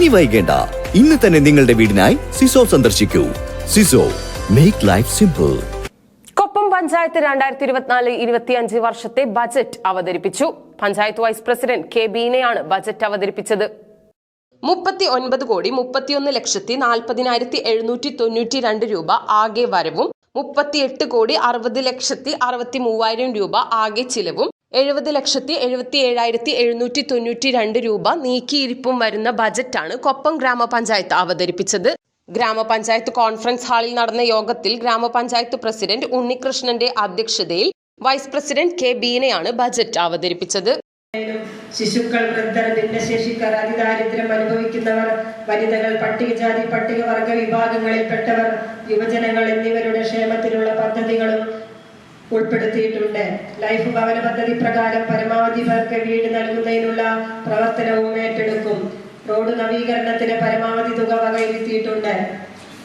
ഇനി വൈകേണ്ട. ഇന്ന് തന്നെ നിങ്ങളുടെ വീടിനായി സിസോ സന്ദർശിക്കൂ. Siso make life simple Koppam panchayat രണ്ടായിരത്തി ഇരുപത്തിനാല് ഇരുപത്തിയഞ്ച് വർഷത്തെ ബജറ്റ് അവതരിപ്പിച്ചു. പഞ്ചായത്ത് വൈസ് പ്രസിഡന്റ് കെ ബീനയാണ് ബജറ്റ് അവതരിപ്പിച്ചത്. മുപ്പത്തി ഒൻപത് കോടി മുപ്പത്തിയൊന്ന് ലക്ഷത്തി നാൽപ്പതിനായിരത്തി എഴുന്നൂറ്റി തൊണ്ണൂറ്റി രണ്ട് രൂപ ആകെ വരവും. മുപ്പത്തിയെട്ട് കോടി അറുപത് ലക്ഷത്തി അറുപത്തി മൂവായിരം രൂപ ആകെ ചിലവും. എഴുപത് ലക്ഷത്തി എഴുപത്തി ഏഴായിരത്തി എഴുന്നൂറ്റി തൊണ്ണൂറ്റി രണ്ട് രൂപ നീക്കിയിരിപ്പും വരുന്ന ബജറ്റാണ് കൊപ്പം ഗ്രാമപഞ്ചായത്ത് അവതരിപ്പിച്ചത്. ഗ്രാമപഞ്ചായത്ത് കോൺഫറൻസ് ഹാളിൽ നടന്ന യോഗത്തിൽ ഗ്രാമപഞ്ചായത്ത് പ്രസിഡന്റ് ഉണ്ണികൃഷ്ണന്റെ അധ്യക്ഷതയിൽ വൈസ് പ്രസിഡന്റ് കെ ബീനയാണ് ബജറ്റ് അവതരിപ്പിച്ചത്. ശിശുക്കൾ വൃദ്ധർ ഭിന്നശേഷിക്കാർ അതിദാരിദ്ര്യം അനുഭവിക്കുന്നവർ വനിതകൾ പട്ടികജാതി പട്ടികവർഗ വിഭാഗങ്ങളിൽപ്പെട്ടവർ യുവജനങ്ങൾ എന്നിവരുടെ ക്ഷേമത്തിലുള്ള പദ്ധതികളും ഉൾപ്പെടുത്തിയിട്ടുണ്ട്. ലൈഫ് ഭവന പദ്ധതി പ്രകാരം പരമാവധി പേർക്ക് വീട് നൽകുന്നതിനുള്ള പ്രവർത്തനവും ഏറ്റെടുക്കും. റോഡ് നവീകരണത്തിന് പരമാവധി തുക വകയിരുത്തിയിട്ടുണ്ട്.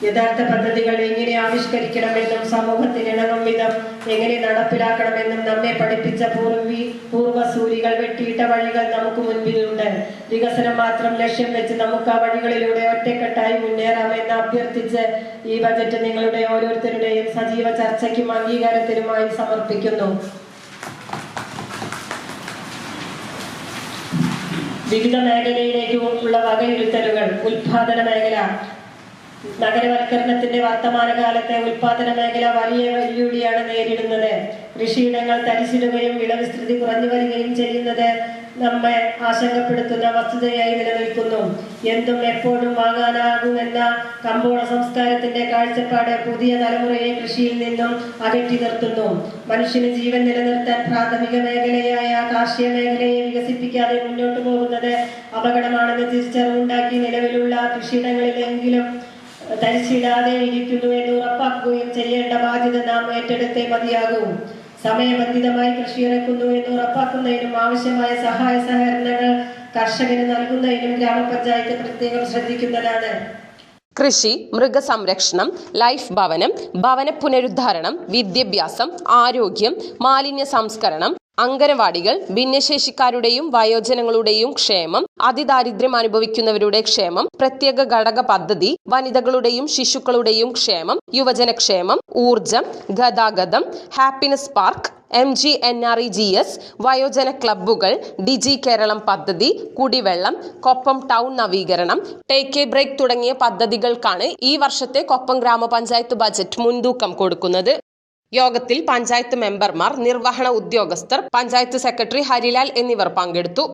യഥാർത്ഥ പദ്ധതികൾ എങ്ങനെ ആവിഷ്കരിക്കണമെന്നും സമൂഹത്തിന് ഇണങ്ങും വിധം എങ്ങനെ നടപ്പിലാക്കണമെന്നും നമ്മെ പഠിപ്പിച്ച പൂർവി പൂർവസൂരികൾ വെട്ടിയിട്ട വഴികൾ നമുക്ക് മുൻപിലുണ്ട്. വികസനം മാത്രം ലക്ഷ്യം വെച്ച് നമുക്ക് ആ വഴികളിലൂടെ ഒറ്റക്കെട്ടായി മുന്നേറാമെന്ന് അഭ്യർത്ഥിച്ച് ഈ ബജറ്റ് നിങ്ങളുടെ ഓരോരുത്തരുടെയും സജീവ ചർച്ചയ്ക്കും അംഗീകാരത്തിനുമായി സമർപ്പിക്കുന്നു. വിവിധ മേഖലയിലേക്കുള്ള വകയിരുത്തലുകൾ. ഉൽപാദന മേഖല. നഗരവൽക്കരണത്തിന്റെ വർത്തമാനകാലത്തെ ഉൽപാദന മേഖല വലിയ വെല്ലുവിളിയാണ് നേരിടുന്നത്. കൃഷിയിടങ്ങൾ തരിശിടുകയും വിളവിസ്തൃതി കുറഞ്ഞു വരികയും ചെയ്യുന്നത് നമ്മെ ആശങ്കപ്പെടുത്തുന്ന വസ്തുതയായി നിലനിൽക്കുന്നു. എന്തും എപ്പോഴും വാങ്ങാനാകുമെന്ന കമ്പോള സംസ്കാരത്തിന്റെ കാഴ്ചപ്പാട് പുതിയ തലമുറയെ കൃഷിയിൽ നിന്നും അകറ്റി നിർത്തുന്നു. മനുഷ്യന് ജീവൻ നിലനിർത്താൻ പ്രാഥമിക മേഖലയായ കാർഷിക മേഖലയെ വികസിപ്പിക്കാതെ മുന്നോട്ടു പോകുന്നത് അപകടമാണെന്ന് തിരിച്ചറിവുണ്ടാക്കി നിലവിലുള്ള കൃഷിയിടങ്ങളിലെങ്കിലും തരിച്ചിടാതെ ഇരിക്കുന്നു എന്ന് ഉറപ്പാക്കുകയും ചെയ്യേണ്ട ബാധ്യത നാം ഏറ്റെടുത്തേ മതിയാകൂ. സമയബന്ധിതമായി കൃഷി ഇറക്കുന്നു എന്ന് ഉറപ്പാക്കുന്നതിനും ആവശ്യമായ സഹായ സഹകരണങ്ങൾ കർഷകന് നൽകുന്നതിനും ഗ്രാമപഞ്ചായത്ത് പ്രത്യേകം ശ്രദ്ധിക്കുന്നതാണ്. കൃഷി മൃഗസംരക്ഷണം ലൈഫ് ഭവനം ഭവന പുനരുദ്ധാരണം വിദ്യാഭ്യാസം ആരോഗ്യം മാലിന്യ സംസ്കരണം അങ്കനവാടികൾ ഭിന്നശേഷിക്കാരുടെയും വയോജനങ്ങളുടെയും ക്ഷേമം അതിദാരിദ്ര്യം അനുഭവിക്കുന്നവരുടെ ക്ഷേമം പ്രത്യേക ഘടക പദ്ധതി വനിതകളുടെയും ശിശുക്കളുടെയും ക്ഷേമം യുവജനക്ഷേമം ഊർജം ഗതാഗതം happiness park M G N R E G S വയോജന ക്ലബ്ബുകൾ ഡിജി കേരളം പദ്ധതി കുടിവെള്ളം കൊപ്പം ടൗൺ നവീകരണം ടേക്ക് എ ബ്രേക്ക് തുടങ്ങിയ പദ്ധതികൾക്കാണ് ഈ വർഷത്തെ കൊപ്പം ഗ്രാമപഞ്ചായത്ത് ബജറ്റ് മുൻതൂക്കം കൊടുക്കുന്നത്. യോഗത്തിൽ പഞ്ചായത്ത് മെമ്പർമാർ നിർവഹണ ഉദ്യോഗസ്ഥർ പഞ്ചായത്ത് സെക്രട്ടറി ഹരിലാൽ എന്നിവർ പങ്കെടുത്തു.